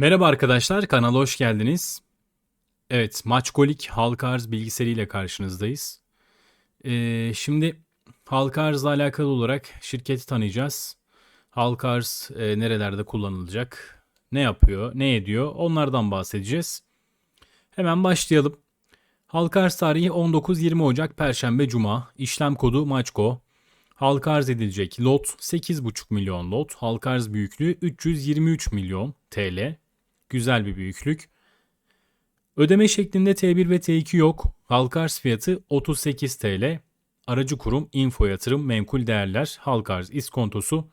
Merhaba arkadaşlar, kanala hoş geldiniz. Evet, Maçkolik halka arz bilgisayarıyla karşınızdayız. Ee, şimdi halka arzla alakalı olarak şirketi tanıyacağız. Halka arz e, nerelerde kullanılacak, ne yapıyor, ne ediyor onlardan bahsedeceğiz. Hemen başlayalım. Halka arz tarihi 19-20 Ocak Perşembe Cuma. İşlem kodu Maçko. Halka arz edilecek lot 8,5 milyon lot. Halka arz büyüklüğü 323 milyon TL. Güzel bir büyüklük. Ödeme şeklinde T1 ve T2 yok. Halka fiyatı 38 TL. Aracı kurum info yatırım menkul değerler halka iskontosu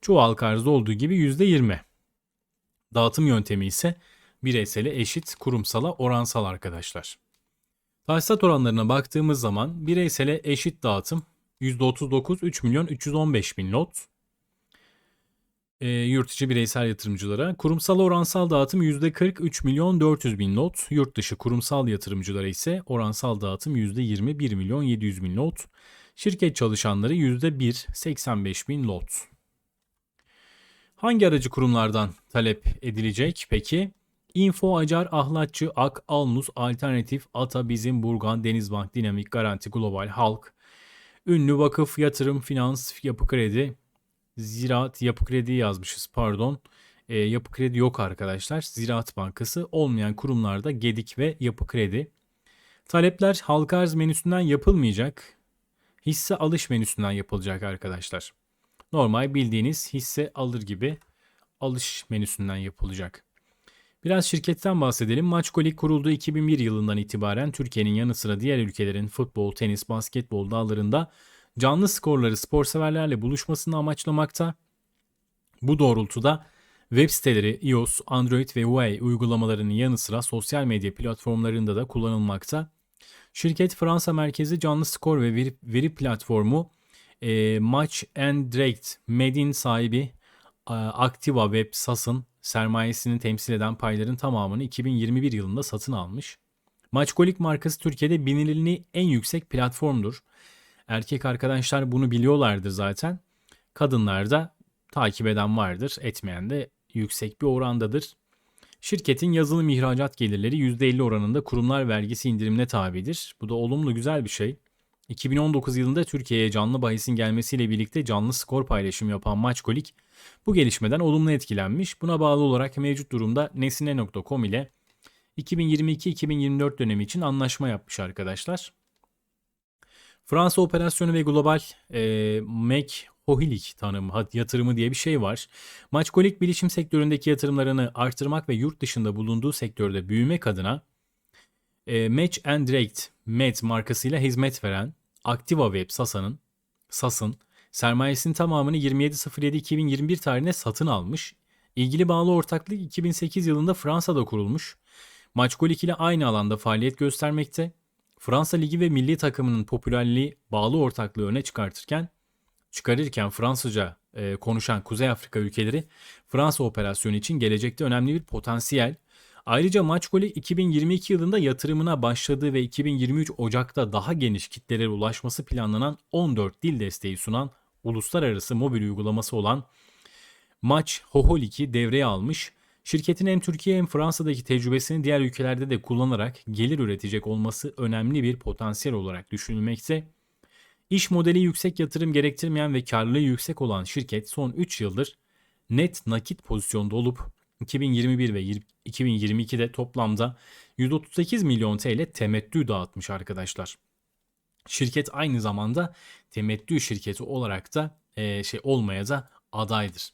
çoğu halka olduğu gibi %20. Dağıtım yöntemi ise bireysele eşit kurumsala oransal arkadaşlar. Tahsisat oranlarına baktığımız zaman bireysele eşit dağıtım %39 3 milyon 315 bin lot. E, yurt içi bireysel yatırımcılara. Kurumsal oransal dağıtım %40 3 milyon 400 bin lot. Yurt dışı kurumsal yatırımcılara ise oransal dağıtım %20 1 milyon 700 bin lot. Şirket çalışanları %1 85 bin lot. Hangi aracı kurumlardan talep edilecek peki? Info, Acar, Ahlatçı, Ak, Alnus, Alternatif, Ata, Bizim, Burgan, Denizbank, Dinamik, Garanti, Global, Halk, Ünlü Vakıf, Yatırım, Finans, Yapı Kredi, Ziraat, Yapı Kredi yazmışız pardon. E, yapı Kredi yok arkadaşlar. Ziraat Bankası olmayan kurumlarda Gedik ve Yapı Kredi. Talepler halka arz menüsünden yapılmayacak. Hisse alış menüsünden yapılacak arkadaşlar. Normal bildiğiniz hisse alır gibi alış menüsünden yapılacak. Biraz şirketten bahsedelim. Maçkolik kurulduğu 2001 yılından itibaren Türkiye'nin yanı sıra diğer ülkelerin futbol, tenis, basketbol dallarında canlı skorları spor severlerle buluşmasını amaçlamakta. Bu doğrultuda web siteleri iOS, Android ve Huawei uygulamalarının yanı sıra sosyal medya platformlarında da kullanılmakta. Şirket Fransa merkezi canlı skor ve veri, veri platformu e, Match and Direct Medin sahibi e, Activa Web SaaS'ın sermayesini temsil eden payların tamamını 2021 yılında satın almış. Maçkolik markası Türkiye'de bilinirliği en yüksek platformdur. Erkek arkadaşlar bunu biliyorlardır zaten. Kadınlar da takip eden vardır, etmeyen de yüksek bir orandadır. Şirketin yazılım ihracat gelirleri %50 oranında kurumlar vergisi indirimine tabidir. Bu da olumlu güzel bir şey. 2019 yılında Türkiye'ye canlı bahisin gelmesiyle birlikte canlı skor paylaşımı yapan Maçkolik bu gelişmeden olumlu etkilenmiş. Buna bağlı olarak mevcut durumda nesine.com ile 2022-2024 dönemi için anlaşma yapmış arkadaşlar. Fransa operasyonu ve global e, Mac Hohilik tanımı, yatırımı diye bir şey var. Maçkolik bilişim sektöründeki yatırımlarını artırmak ve yurt dışında bulunduğu sektörde büyümek adına e, Match and Direct MED markasıyla hizmet veren Activa Web SAS'ın SAS'ın sermayesinin tamamını 27.07.2021 tarihine satın almış. İlgili bağlı ortaklık 2008 yılında Fransa'da kurulmuş. Maçkolik ile aynı alanda faaliyet göstermekte. Fransa Ligi ve milli takımının popülerliği bağlı ortaklığı öne çıkartırken çıkarırken Fransızca e, konuşan Kuzey Afrika ülkeleri Fransa operasyonu için gelecekte önemli bir potansiyel. Ayrıca Maçkoli 2022 yılında yatırımına başladığı ve 2023 Ocak'ta daha geniş kitlelere ulaşması planlanan 14 dil desteği sunan uluslararası mobil uygulaması olan Maç Hoholik'i devreye almış. Şirketin hem Türkiye hem Fransa'daki tecrübesini diğer ülkelerde de kullanarak gelir üretecek olması önemli bir potansiyel olarak düşünülmekte. İş modeli yüksek yatırım gerektirmeyen ve karlılığı yüksek olan şirket son 3 yıldır net nakit pozisyonda olup 2021 ve 2022'de toplamda 138 milyon TL temettü dağıtmış arkadaşlar. Şirket aynı zamanda temettü şirketi olarak da e, şey olmaya da adaydır.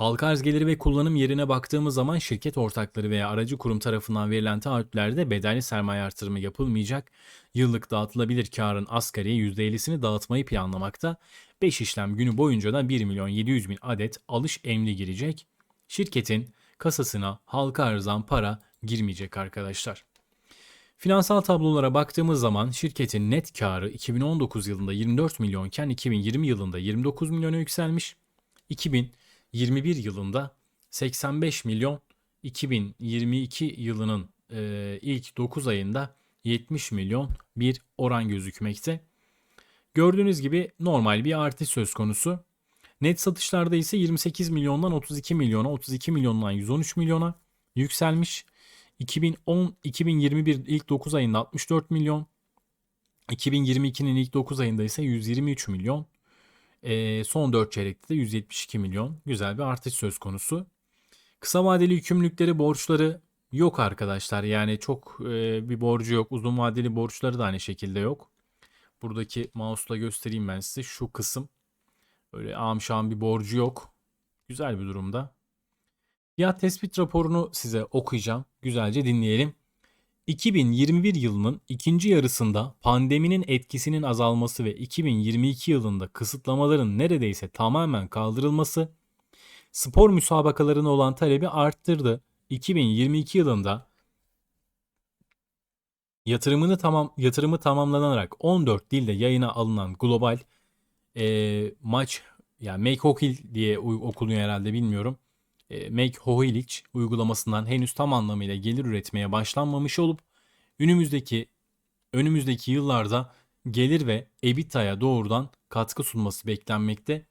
Halka arz geliri ve kullanım yerine baktığımız zaman şirket ortakları veya aracı kurum tarafından verilen taahhütlerde bedelli sermaye artırımı yapılmayacak. Yıllık dağıtılabilir karın asgari %50'sini dağıtmayı planlamakta. 5 işlem günü boyunca da 1 milyon 700 bin adet alış emri girecek. Şirketin kasasına halka arzdan para girmeyecek arkadaşlar. Finansal tablolara baktığımız zaman şirketin net karı 2019 yılında 24 milyonken 2020 yılında 29 milyona yükselmiş. 2021 yılında 85 milyon 2022 yılının e, ilk 9 ayında 70 milyon bir oran gözükmekte. Gördüğünüz gibi normal bir artış söz konusu. Net satışlarda ise 28 milyondan 32 milyona, 32 milyondan 113 milyona, yükselmiş. 2010-2021 ilk 9 ayında 64 milyon. 2022'nin ilk 9 ayında ise 123 milyon. Ee, son 4 çeyrekte de 172 milyon. Güzel bir artış söz konusu. Kısa vadeli yükümlülükleri, borçları yok arkadaşlar. Yani çok e, bir borcu yok. Uzun vadeli borçları da aynı şekilde yok. Buradaki mouse'la göstereyim ben size. Şu kısım öyle amşan bir borcu yok. Güzel bir durumda. Fiyat tespit raporunu size okuyacağım. Güzelce dinleyelim. 2021 yılının ikinci yarısında pandeminin etkisinin azalması ve 2022 yılında kısıtlamaların neredeyse tamamen kaldırılması spor müsabakalarına olan talebi arttırdı. 2022 yılında yatırımını tamam yatırımı tamamlanarak 14 dilde yayına alınan global e, maç yani Make Hockey diye okunuyor herhalde bilmiyorum. E, Make Hockey uygulamasından henüz tam anlamıyla gelir üretmeye başlanmamış olup önümüzdeki önümüzdeki yıllarda gelir ve EBITDA'ya doğrudan katkı sunması beklenmekte.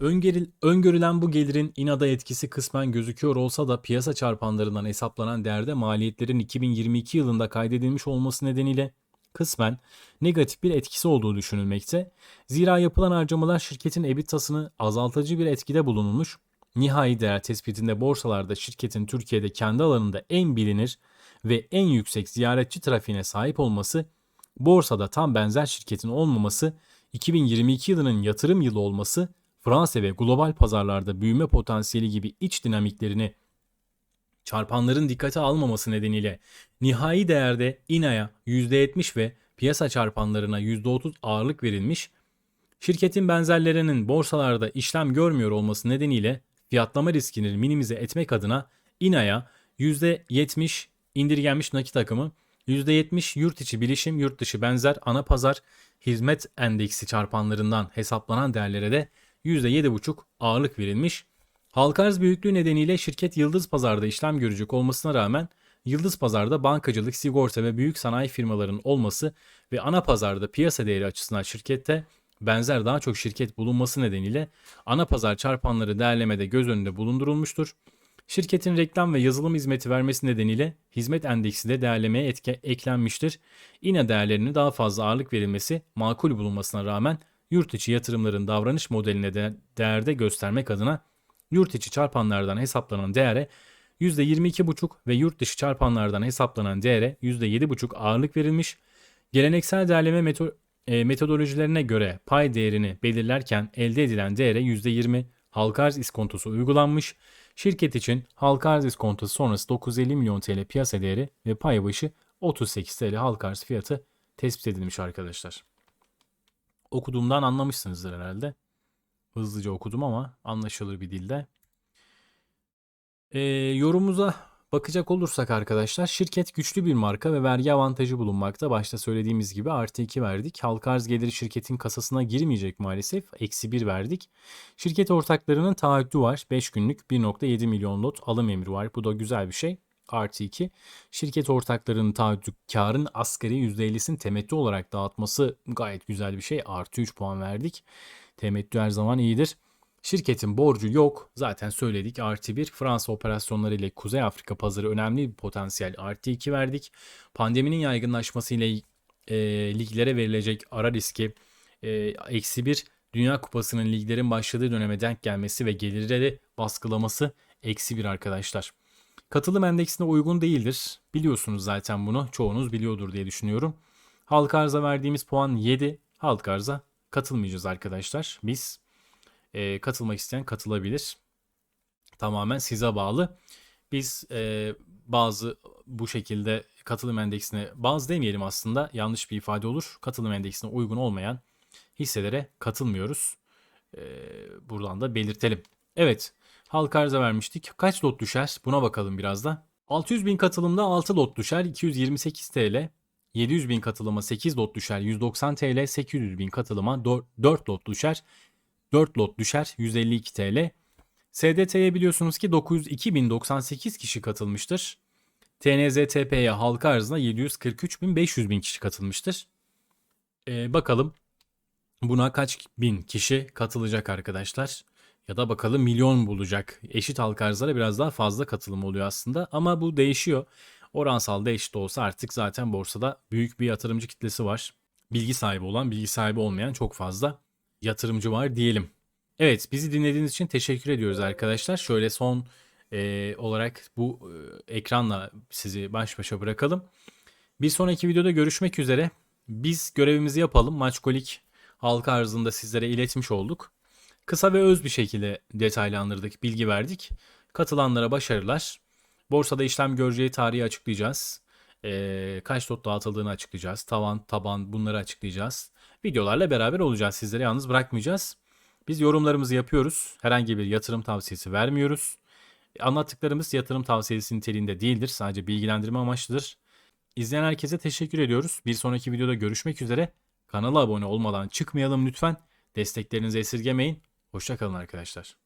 Öngörül- öngörülen bu gelirin inada etkisi kısmen gözüküyor olsa da piyasa çarpanlarından hesaplanan değerde maliyetlerin 2022 yılında kaydedilmiş olması nedeniyle kısmen negatif bir etkisi olduğu düşünülmekte. Zira yapılan harcamalar şirketin EBITDA'sını azaltıcı bir etkide bulunulmuş. Nihai değer tespitinde borsalarda şirketin Türkiye'de kendi alanında en bilinir ve en yüksek ziyaretçi trafiğine sahip olması, borsada tam benzer şirketin olmaması, 2022 yılının yatırım yılı olması, Fransa ve global pazarlarda büyüme potansiyeli gibi iç dinamiklerini çarpanların dikkate almaması nedeniyle nihai değerde İNA'ya %70 ve piyasa çarpanlarına %30 ağırlık verilmiş, şirketin benzerlerinin borsalarda işlem görmüyor olması nedeniyle fiyatlama riskini minimize etmek adına İNA'ya %70 indirgenmiş nakit akımı, %70 yurt içi bilişim, yurt dışı benzer ana pazar hizmet endeksi çarpanlarından hesaplanan değerlere de %7,5 ağırlık verilmiş. Halka arz büyüklüğü nedeniyle şirket Yıldız Pazar'da işlem görecek olmasına rağmen Yıldız Pazar'da bankacılık, sigorta ve büyük sanayi firmalarının olması ve ana pazarda piyasa değeri açısından şirkette benzer daha çok şirket bulunması nedeniyle ana pazar çarpanları değerlemede göz önünde bulundurulmuştur. Şirketin reklam ve yazılım hizmeti vermesi nedeniyle hizmet endeksi de değerlemeye etke eklenmiştir. İNA değerlerine daha fazla ağırlık verilmesi makul bulunmasına rağmen yurt içi yatırımların davranış modeline de değerde göstermek adına yurt içi çarpanlardan hesaplanan değere %22,5 ve yurt dışı çarpanlardan hesaplanan değere %7,5 ağırlık verilmiş. Geleneksel değerleme e, metodolojilerine göre pay değerini belirlerken elde edilen değere %20 halka arz iskontosu uygulanmış. Şirket için halka arz iskontosu sonrası 950 milyon TL piyasa değeri ve pay başı 38 TL halka arz fiyatı tespit edilmiş arkadaşlar. Okuduğumdan anlamışsınızdır herhalde. Hızlıca okudum ama anlaşılır bir dilde. Ee, yorumumuza bakacak olursak arkadaşlar şirket güçlü bir marka ve vergi avantajı bulunmakta. Başta söylediğimiz gibi artı 2 verdik. Halka arz geliri şirketin kasasına girmeyecek maalesef. Eksi 1 verdik. Şirket ortaklarının taahhütü var. 5 günlük 1.7 milyon lot alım emri var. Bu da güzel bir şey. Artı 2. Şirket ortaklarının taahhütü karın asgari %50'sini temettü olarak dağıtması gayet güzel bir şey. Artı 3 puan verdik. Temettü her zaman iyidir. Şirketin borcu yok. Zaten söyledik. Artı 1. Fransa operasyonları ile Kuzey Afrika pazarı önemli bir potansiyel. Artı 2 verdik. Pandeminin yaygınlaşması ile e, liglere verilecek ara riski e, eksi 1. Dünya Kupası'nın liglerin başladığı döneme denk gelmesi ve gelirleri baskılaması eksi 1 arkadaşlar. Katılım endeksine uygun değildir. Biliyorsunuz zaten bunu. Çoğunuz biliyordur diye düşünüyorum. Halka arza verdiğimiz puan 7. Halka arza katılmayacağız arkadaşlar. Biz e, katılmak isteyen katılabilir. Tamamen size bağlı. Biz e, bazı bu şekilde katılım endeksine bazı demeyelim aslında yanlış bir ifade olur. Katılım endeksine uygun olmayan hisselere katılmıyoruz. E, buradan da belirtelim. Evet halka arza vermiştik. Kaç lot düşer? Buna bakalım biraz da. 600 bin katılımda 6 lot düşer 228 TL. 700 bin katılıma 8 lot düşer 190 TL. 800 bin katılıma 4 lot düşer 4 lot düşer 152 TL. SDT'ye biliyorsunuz ki 902.098 kişi katılmıştır. TNZTP'ye halka arzına 743.500 bin kişi katılmıştır. Ee, bakalım buna kaç bin kişi katılacak arkadaşlar. Ya da bakalım milyon bulacak. Eşit halka arzlara biraz daha fazla katılım oluyor aslında ama bu değişiyor. Oransal da eşit olsa artık zaten borsada büyük bir yatırımcı kitlesi var. Bilgi sahibi olan, bilgi sahibi olmayan çok fazla yatırımcı var diyelim. Evet, bizi dinlediğiniz için teşekkür ediyoruz arkadaşlar. Şöyle son e, olarak bu e, ekranla sizi baş başa bırakalım. Bir sonraki videoda görüşmek üzere. Biz görevimizi yapalım. Maçkolik halka arzında sizlere iletmiş olduk. Kısa ve öz bir şekilde detaylandırdık, bilgi verdik. Katılanlara başarılar. Borsada işlem göreceği tarihi açıklayacağız. Ee, kaç lot dağıtıldığını açıklayacağız. Tavan, taban bunları açıklayacağız. Videolarla beraber olacağız. Sizleri yalnız bırakmayacağız. Biz yorumlarımızı yapıyoruz. Herhangi bir yatırım tavsiyesi vermiyoruz. Anlattıklarımız yatırım tavsiyesi niteliğinde değildir. Sadece bilgilendirme amaçlıdır. İzleyen herkese teşekkür ediyoruz. Bir sonraki videoda görüşmek üzere. Kanala abone olmadan çıkmayalım lütfen. Desteklerinizi esirgemeyin. Hoşçakalın arkadaşlar.